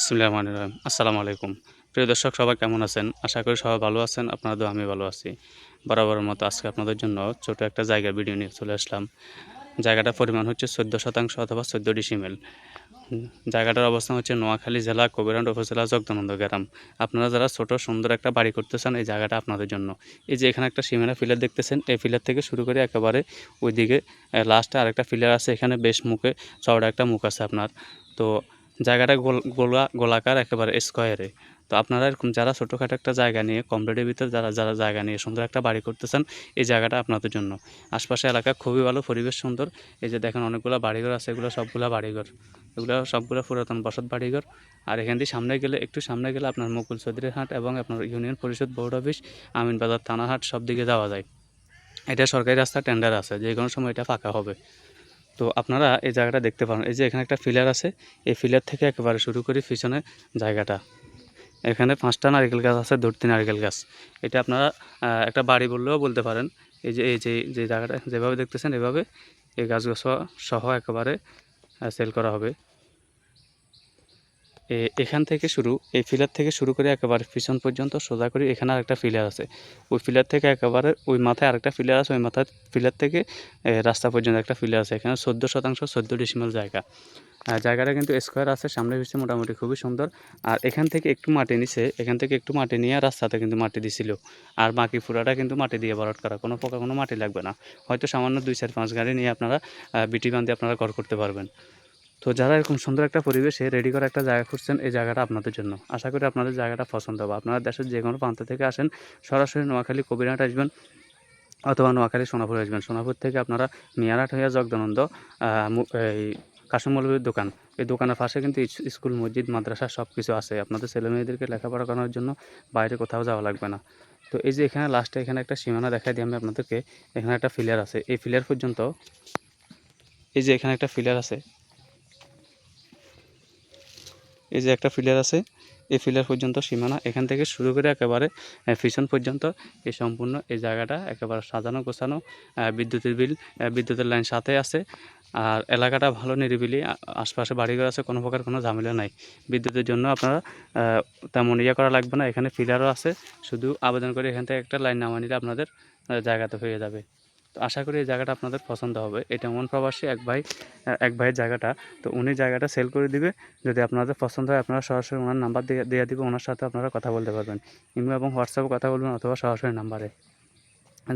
বিসমুল্লাহ রহিম আসসালামু আলাইকুম প্রিয় দর্শক, সবাই কেমন আছেন? আশা করি সবাই ভালো আছেন আপনাদের আমি ভালো আছি। বরাবরের মতো আজকে আপনাদের জন্য ছোট একটা জায়গার ভিডিও নিয়ে চলে আসলাম। জায়গাটার পরিমাণ হচ্ছে চোদ্দ শতাংশ অথবা চোদ্দ ডিসিমেল জায়গাটার অবস্থান হচ্ছে নোয়াখালী জেলা কবিরান্ড উপজেলা জগদানন্দ গ্রাম। আপনারা যারা ছোট, সুন্দর একটা বাড়ি করতে চান এই জায়গাটা আপনাদের জন্য। এই যে এখানে একটা সীমানা ফিলার দেখতেছেন, এই ফিলার থেকে শুরু করে একেবারে ওইদিকে লাস্টে আরেকটা ফিলার আছে। এখানে বেশ মুখে চওড়া একটা মুখ আছে আপনার। তো জায়গাটা গোল, গোলা, গোলাকার একেবারে স্কোয়ারে তো আপনারা এরকম যারা ছোটোখাটো একটা জায়গা নিয়ে কমপ্লিটের ভিতরে যারা যারা জায়গা নিয়ে সুন্দর একটা বাড়ি করতে চান এই জায়গাটা আপনাদের জন্য। আশপাশে এলাকা খুবই ভালো, পরিবেশ সুন্দর। এই যে দেখেন অনেকগুলো বাড়িঘর আছে, এগুলো সবগুলো বাড়িঘর। এগুলো সবগুলো পুরাতন বসত বাড়িঘর। আর এখান দিয়ে সামনে গেলে, একটু সামনে গেলে আপনার মুকুল চৌধুরীর হাট এবং আপনার ইউনিয়ন পরিষদ বোর্ড অফিস আমিনবাজার থানাহাট সব দিকে যাওয়া যায়। এটা সরকারি রাস্তা টেন্ডার আছে যে কোনো সময় এটা ফাঁকা হবে। তো আপনারা এই জায়গাটা দেখতে পারেন। এই যে এখানে একটা ফিলার আছে, এই ফিলার থেকে একেবারে শুরু করি পিছনে জায়গাটা। এখানে পাঁচটা নারকেল গাছ আছে দুটি নারকেল গাছ। এটা আপনারা একটা বাড়ি বললেও বলতে পারেন। এই যে এই যে যে জায়গাটা, যেভাবে দেখতেছেন, এভাবে এই গাছগুলো সহ একেবারে সেল করা হবে। এখান থেকে শুরু, এই ফিলার থেকে শুরু করে একেবারে পিছন পর্যন্ত সোজা করে এখানে আরেকটা ফিলার আছে। ওই ফিলার থেকে একেবারে ওই মাথায় আরেকটা ফিলার আছে, ওই মাথায় ফিলার থেকে রাস্তা পর্যন্ত একটা ফিলার আছে। এখানে চোদ্দ শতাংশ, চোদ্দ ডিসিমাল জায়গা। জায়গাটা কিন্তু স্কোয়ার আছে সামনে পিছিয়ে মোটামুটি খুবই সুন্দর। আর এখান থেকে একটু মাটি নিছে, এখান থেকে একটু মাটি নিয়ে রাস্তাতে কিন্তু মাটি দিছিল। আর বাকি পুরাটা কিন্তু মাটি দিয়ে ভরাট করা, কোনো পোকা কোনো মাটি লাগবে না। হয়তো সামান্য দুই চার পাঁচ গাড়ি নিয়ে আপনারা বিটি বান্ধে আপনারা ঘর করতে পারবেন। তো যারা এরকম সুন্দর একটা পরিবেশে রেডি করা একটা জায়গা খুঁজছেন, এই জায়গাটা আপনাদের জন্য। আশা করি আপনাদের জায়গাটা পছন্দ হবে। আপনারা দেশের যে কোনো প্রান্ত থেকে আসেন, সরাসরি নোয়াখালী, কবিরহাট আসবেন অথবা নোয়াখালী, সোনাপুর আসবেন। সোনাপুর থেকে আপনারা মিয়ারহাট হইয়া জগদানন্দ এই কাশিম দোকান। এই দোকানের পাশে কিন্তু স্কুল, মসজিদ, মাদ্রাসা সব কিছু আছে। আপনাদের ছেলে মেয়েদেরকে লেখাপড়া করানোর জন্য বাইরে কোথাও যাওয়া লাগবে না। তো এই যে এখানে লাস্টে এখানে একটা সীমানা দেখাই দিই আমি আপনাদেরকে। এখানে একটা ফিলার আছে। এই ফিলার পর্যন্ত এই যে এখানে একটা ফিলার আছে এই যে একটা ফিলার আছে, এই ফিলার পর্যন্ত সীমানা। এখান থেকে শুরু করে একেবারে পিছন পর্যন্ত এই সম্পূর্ণ এই জায়গাটা একেবারে সাজানো, গোছানো বিদ্যুতের বিল বিদ্যুতের লাইন সাথে আছে। আর এলাকাটা ভালো, নিরিবিলি আশপাশে বাড়িঘর আছে, কোনো প্রকার কোনো ঝামেলা নাই। বিদ্যুতের জন্য আপনারা তেমন ইয়ে করা লাগবে না। এখানে ফিলারও আছে, শুধু আবেদন করে এখান থেকে একটা লাইন নামা নিলে আপনাদের জায়গাতে হয়ে যাবে। তো আশা করি এই জায়গাটা আপনাদের পছন্দ হবে। এটা মন প্রবাসী এক ভাই, এক ভাইয়ের জায়গাটা, তো উনি জায়গাটা সেল করে দিবে। যদি আপনাদের পছন্দ হয়, আপনারা সরাসরি ওনার নাম্বার দিয়ে দেওয়া দিবে, ওনার সাথে আপনারা কথা বলতে পারবেন। ইমেল এবং হোয়াটসঅ্যাপে কথা বলবেন অথবা সরাসরি নাম্বারে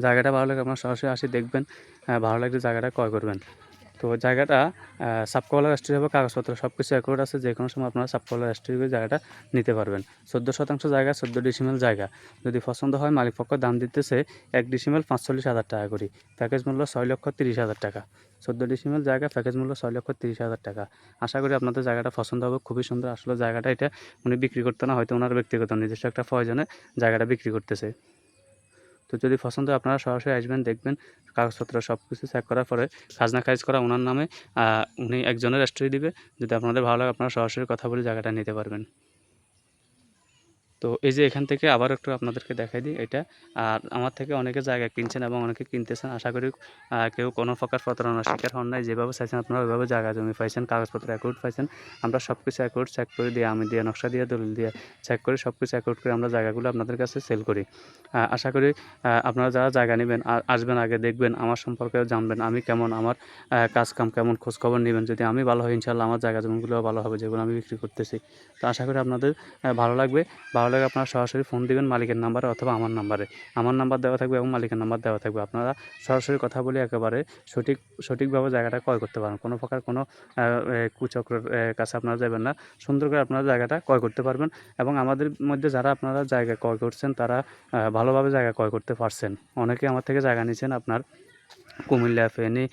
জায়গাটা ভালো লাগে আপনারা সরাসরি আসি দেখবেন ভালো লাগলে জায়গাটা ক্রয় করবেন। তো জায়গাটা সাবকলা রেস্ট্রি হবে, কাগজপত্র সব কিছু অ্যাকুরেট আছে, যে কোনো সময় আপনারা সাবকলা রেস্ট্রি জায়গাটা নিতে পারবেন। চোদ্দ শতাংশ জায়গা, চোদ্দ ডিসিমেল জায়গা। যদি পছন্দ হয় মালিক পক্ষ দাম দিতেছে এক ডিসিমেল পাঁচচল্লিশ হাজার টাকা করে। প্যাকেজ মূল্য ছয় লক্ষ তিরিশ হাজার টাকা। চোদ্দ ডিসিমেল জায়গা প্যাকেজ মূল্য ছয় লক্ষ তিরিশ হাজার টাকা। আশা করি আপনাদের জায়গাটা পছন্দ হবে, খুবই সুন্দর। আসলে জায়গাটা এটা উনি বিক্রি করতে না, হয়তো ওনার ব্যক্তিগত নিজস্ব একটা প্রয়োজনে জায়গাটা বিক্রি করতেছে। তো যদি পছন্দ আপনারা সরাসরি আসবেন, দেখবেন কাগজপত্র সব কিছু চেক করার পরে খাজনা খারিজ করা ওনার নামে উনি একজনের রেস্ট্রি দিবে। যদি আপনাদের ভালো লাগে, আপনারা সরাসরি কথা বলে জায়গাটা নিতে পারবেন। তো এই যে এখান থেকে আবার একটু আপনাদেরকে দেখাই দিই এটা। আর আমার থেকে অনেকে জায়গা কিনছেন এবং অনেকে কিনতেছেন। আশা করি কেউ কোনো প্রকার প্রতারণার শিকার হন নাই। যেভাবে চাইছেন আপনারা ওইভাবে জায়গা জমি পাইছেন, কাগজপত্র অ্যাকাউন্ট পাইছেন। আমরা সব কিছু অ্যাকাউন্ট চেক করে দিয়ে, আমি দিয়ে, নকশা দিয়ে, দলিল দিয়ে চেক করে সব কিছু অ্যাকাউন্ট করে আমরা জায়গাগুলো আপনাদের কাছে সেল করি। আশা করি আপনারা যারা জায়গা নেবেন আর আসবেন আগে দেখবেন, আমার সম্পর্কেও জানবেন আমি কেমন, আমার কাজ কাম কেমন, খোঁজখবর নেবেন। যদি আমি ভালো হই ইনশাল্লাহ আমার জায়গা জমিগুলোও ভালো হবে, যেগুলো আমি বিক্রি করতেছি। তো আশা করি আপনাদের ভালো লাগবে। ভালো লাগে আপনারা সরাসরি ফোন দিবেন মালিকের নাম্বারে অথবা আমার নাম্বারে আমার নাম্বার দেওয়া থাকবে এবং মালিকের নাম্বার দেওয়া থাকবে। আপনারা সরাসরি কথা বলে একেবারে সঠিক, সঠিকভাবে জায়গাটা ক্রয় করতে পারেন কোনো প্রকার কোনো কুচক্রের কাছে আপনারা যাবেন না। সুন্দর করে আপনারা জায়গাটা ক্রয় করতে পারবেন এবং আমাদের মধ্যে যারা আপনারা জায়গা ক্রয় করছেন, তারা ভালোভাবে জায়গা ক্রয় করতে পারছেন। অনেকে আমার থেকে জায়গা নিয়েছেন আপনার কুমিল্লা, ফেনী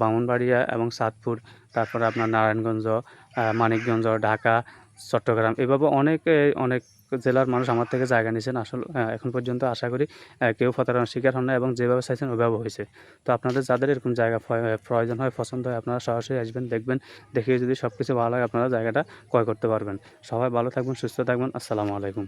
বামুনবাড়িয়া এবং সাতপুর, তারপরে আপনার নারায়ণগঞ্জ মানিকগঞ্জ, ঢাকা চট্টগ্রাম। এভাবে অনেক অনেক জেলার মানুষ আমার থেকে জায়গা নিয়েছেন। আসলে এখন পর্যন্ত আশা করি কেউ প্রতারণার শিকার হন না এবং যেভাবে চাইছেন ওইভাবে হয়েছে। তো আপনাদের যাদের এরকম জায়গা প্রয়োজন হয়, পছন্দ হয়, আপনারা সরাসরি আসবেন, দেখবেন, দেখে যদি সব কিছু ভালো হয়, আপনারা জায়গাটা ক্রয় করতে পারবেন। সবাই ভালো থাকবেন, সুস্থ থাকবেন। আসসালামু আলাইকুম।